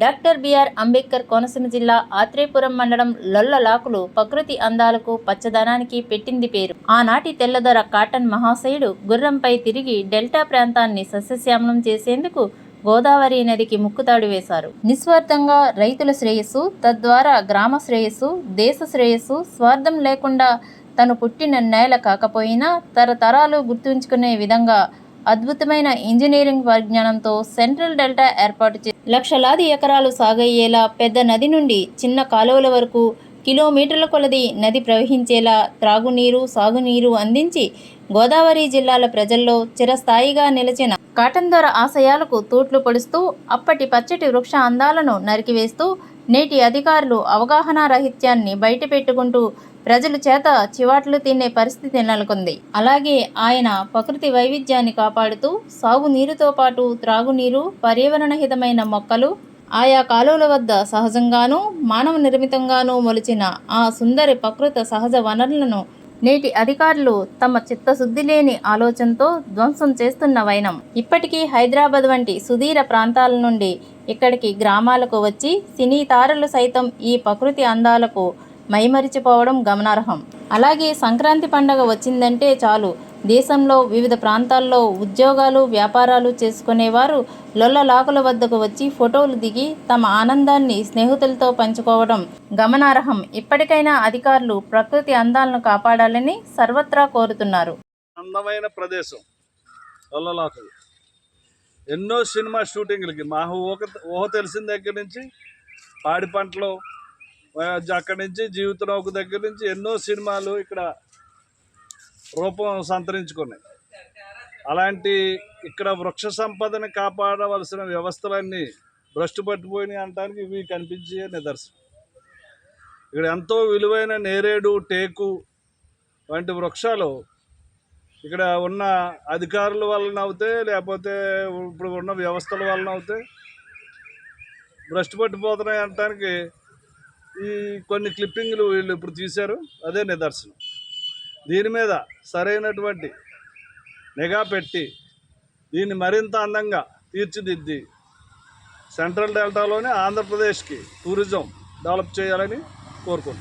Doctor BR Ambedkar Konaseema జిల్లా ఆత్రేయపురం మండలం లొల్లలాకులు ప్రకృతి అందాలకు పచ్చదనానికి పెట్టింది పేరు. ఆనాటి తెల్లదొర కాటన్ మహాశయుడు గుర్రంపై తిరిగి డెల్టా ప్రాంతాన్ని సస్యశ్యామలం చేసేందుకు గోదావరి నదికి ముక్కుతాడు వేశారు. నిస్వార్థంగా రైతుల శ్రేయస్సు తద్వారా గ్రామ శ్రేయస్సు దేశ శ్రేయస్సు స్వార్థం లేకుండా తను పుట్టిన నేల కాకపోయినా తరతరాలు గుర్తుంచుకునే విధంగా అద్భుతమైన ఇంజనీరింగ్ పరిజ్ఞానంతో సెంట్రల్ డెల్టా ఏర్పాటు చే లక్షలాది ఎకరాలు సాగయ్యేలా పెద్ద నది నుండి చిన్న కాలువల వరకు కిలోమీటర్ల కొలది నది ప్రవహించేలా త్రాగునీరు సాగునీరు అందించి గోదావరి జిల్లాల ప్రజల్లో చిరస్థాయిగా నిలిచిన కాటన్ ధర ఆశయాలకు తూట్లు పొడుస్తూ అప్పటి పచ్చటి వృక్ష అందాలను నరికివేస్తూ నేటి అధికారులు అవగాహన రాహిత్యాన్ని బయటపెట్టుకుంటూ ప్రజల చేత చివాట్లు తినే పరిస్థితి నెలకొంది. అలాగే ఆయన ప్రకృతి వైవిధ్యాన్ని కాపాడుతూ సాగునీరుతో పాటు త్రాగునీరు పర్యావరణ హితమైన మొక్కలు ఆయా కాలువల వద్ద సహజంగానూ మానవ నిర్మితంగానూ మొలిచిన ఆ సుందరి ప్రకృత సహజ వనరులను నేటి అధికారులు తమ చిత్తశుద్ధి లేని ఆలోచనతో ధ్వంసం చేస్తున్న వైనం. ఇప్పటికీ హైదరాబాద్ వంటి సుదీర ప్రాంతాల నుండి ఇక్కడికి గ్రామాలకు వచ్చి సినీ తారలు సైతం ఈ ప్రకృతి అందాలకు మైమరిచిపోవడం గమనార్హం. అలాగే సంక్రాంతి పండగ వచ్చిందంటే చాలు. దేశంలో వివిధ ప్రాంతాల్లో ఉద్యోగాలు వ్యాపారాలు చేసుకునేవారు లొల్లలాకుల వద్దకు వచ్చి ఫోటోలు దిగి తమ ఆనందాన్ని స్నేహితులతో పంచుకోవడం గమనార్హం. ఇప్పటికైనా అధికారులు ప్రకృతి అందాలను కాపాడాలని సర్వత్రా కోరుతున్నారు. అందమైన ప్రదేశం లొల్లలాకులు ఎన్నో సినిమా షూటింగ్లకి మా ఊహ ఊహ తెలిసిన దగ్గర నుంచి పాడి పంటలు అక్కడి నుంచి జీవిత దగ్గర నుంచి ఎన్నో సినిమాలు ఇక్కడ రూపం సంతరించుకున్నాయి అలాంటి ఇక్కడ వృక్ష సంపదని కాపాడవలసిన వ్యవస్థలన్నీ భ్రష్టు పట్టిపోయినాయి అనడానికి ఇవి కనిపించే నిదర్శనం. ఇక్కడ ఎంతో విలువైన నేరేడు టేకు వంటి వృక్షాలు ఇక్కడ ఉన్న అధికారుల వలన అవుతే లేకపోతే ఇప్పుడు ఉన్న వ్యవస్థల వలన అవుతే భ్రష్టు పట్టిపోతున్నాయి అనటానికి ఈ కొన్ని క్లిప్పింగ్లు వీళ్ళు ఇప్పుడు తీశారు. అదే నిదర్శనం. దీని మీద సరైనటువంటి నిఘా పెట్టి దీన్ని మరింత అందంగా తీర్చిదిద్ది సెంట్రల్ డెల్టాలోనే ఆంధ్రప్రదేశ్కి టూరిజం డెవలప్ చేయాలని కోరుకుంటున్నాను